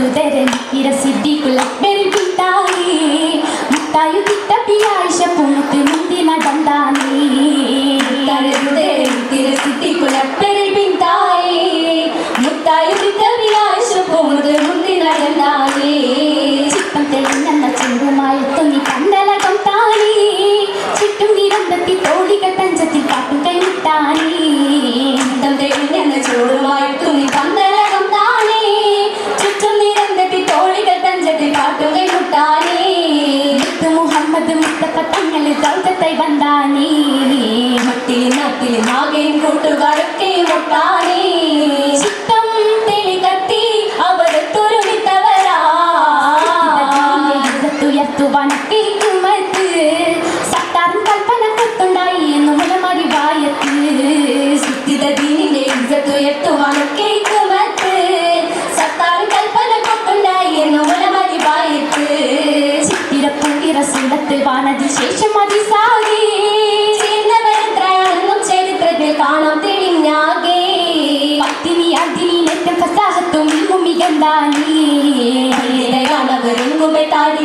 சுதரன் இர சித்திக்குள்ள தாண்டியே இளையானவர் எங்குமே தாடி